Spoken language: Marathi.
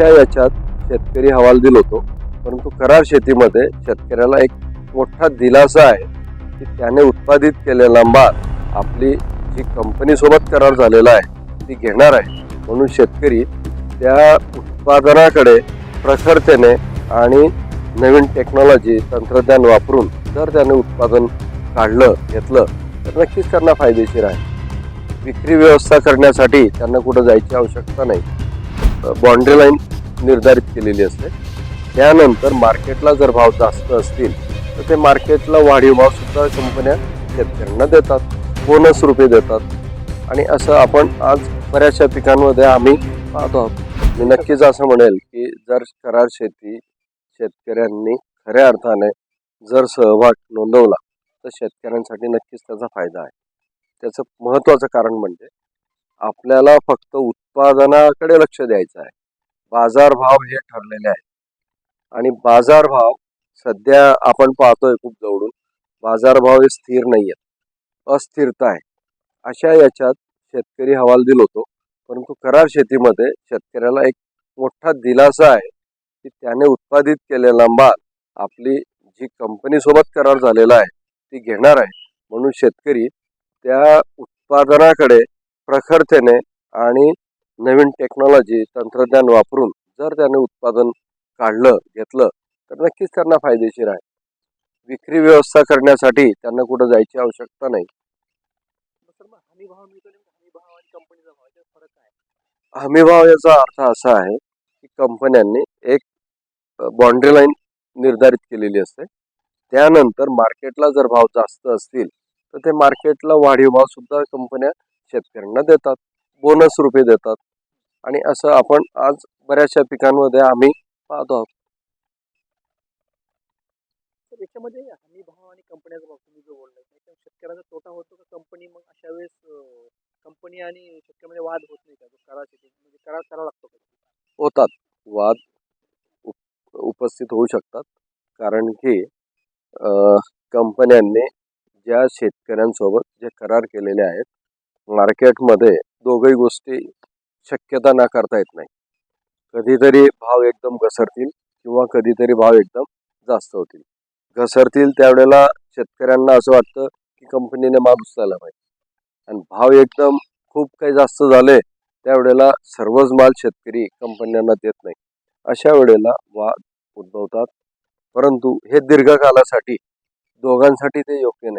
अशा याच्यात शेतकरी हवाल दिलो होतो. परंतु करार शेतीमध्ये शेतकऱ्याला एक मोठा दिलासा आहे की त्याने उत्पादित केलेला माल आपली जी कंपनीसोबत करार झालेला आहे ती घेणार आहे. म्हणून शेतकरी त्या उत्पादनाकडे प्रखरतेने आणि नवीन टेक्नॉलॉजी तंत्रज्ञान वापरून जर त्याने उत्पादन काढलं घेतलं तर नक्कीच त्यांना फायदेशीर आहे. विक्री व्यवस्था करण्यासाठी त्यांना कुठं जायची आवश्यकता नाही. बाउंड्री लाईन निर्धारित केलेली असते. त्यानंतर मार्केटला जर भाव जास्त असतील तर ते मार्केटला वाढीव भाव सुद्धा कंपन्या शेतकऱ्यांना देतात बोनस रुपये देतात. आणि असं आपण आज बऱ्याचशा पिकांमध्ये आम्ही पाहतो आहोत. मी नक्कीच असं म्हणेल की जर करार शेती शेतकऱ्यांनी खऱ्या अर्थाने जर सहभाग नोंदवला तर शेतकऱ्यांसाठी नक्कीच त्याचा फायदा आहे. त्याचं महत्त्वाचं कारण म्हणजे आपल्याला फक्त उत्पादनाकडे लक्ष द्यायचं आहे. बाजारभाव हे ठरलेले आहेत. आणि बाजारभाव सध्या आपण पाहतोय खूप जवळून. बाजारभाव हे स्थिर नाही आहेत अस्थिरता आहे. अशा याच्यात शेतकरी हवाल दिल होतो. परंतु करार शेतीमध्ये शेतकऱ्याला एक मोठा दिलासा आहे की त्याने उत्पादित केलेला माल आपली जी कंपनीसोबत करार झालेला आहे ती घेणार आहे. म्हणून शेतकरी त्या उत्पादनाकडे प्रखरतेने आणि नवीन टेक्नॉलॉजी तंत्रज्ञान वापरून जर त्याने उत्पादन काढलं घेतलं तर नक्कीच त्यांना फायदेशीर आहे. विक्री व्यवस्था करण्यासाठी त्यांना कुठं जायची आवश्यकता नाही. हमीभाव याचा अर्थ असा आहे की कंपन्यांनी एक बाउंड्री लाईन निर्धारित केलेली असते. त्यानंतर मार्केटला जर भाव जास्त असतील तर ते मार्केटला वाढीव भाव सुद्धा कंपन्या शेतकऱ्यांना देतात. बोनस रुपये देतात. आणि असं आपण आज बऱ्याचशा पिकांमध्ये आम्ही पाहतो आहोत. याच्यामध्ये हमी भाव आणि कंपन्याचा भाव तुम्ही जो बोललाय त्याच्यात शेतकऱ्याचा तोटा होतो का कंपनी मग अशा वेळेस कंपनी आणि शेतकऱ्यामध्ये वाद होत नाही का? जो करार म्हणजे करार करावा लागतो होतात. वाद उप- उपस्थित होऊ शकतात. कारण की कंपन्यांनी ज्या शेतकऱ्यांसोबत जे करार केलेले आहेत मार्केटमध्ये दोघही गोष्टी शक्यता नाकारता येत नाही. कधीतरी भाव एकदम घसरतील किंवा कधीतरी भाव एकदम जास्त होतील. घसरतील त्यावेळेला शेतकऱ्यांना असं वाटतं की कंपनीने माल उचलायला पाहिजे. आणि भाव एकदम खूप काही जास्त झाले त्यावेळेला सर्वच माल शेतकरी कंपन्यांना देत नाही. अशा वेळेला वाद उद्भवतात. परंतु हे दीर्घकालासाठी दोघांसाठी ते योग्य नाही.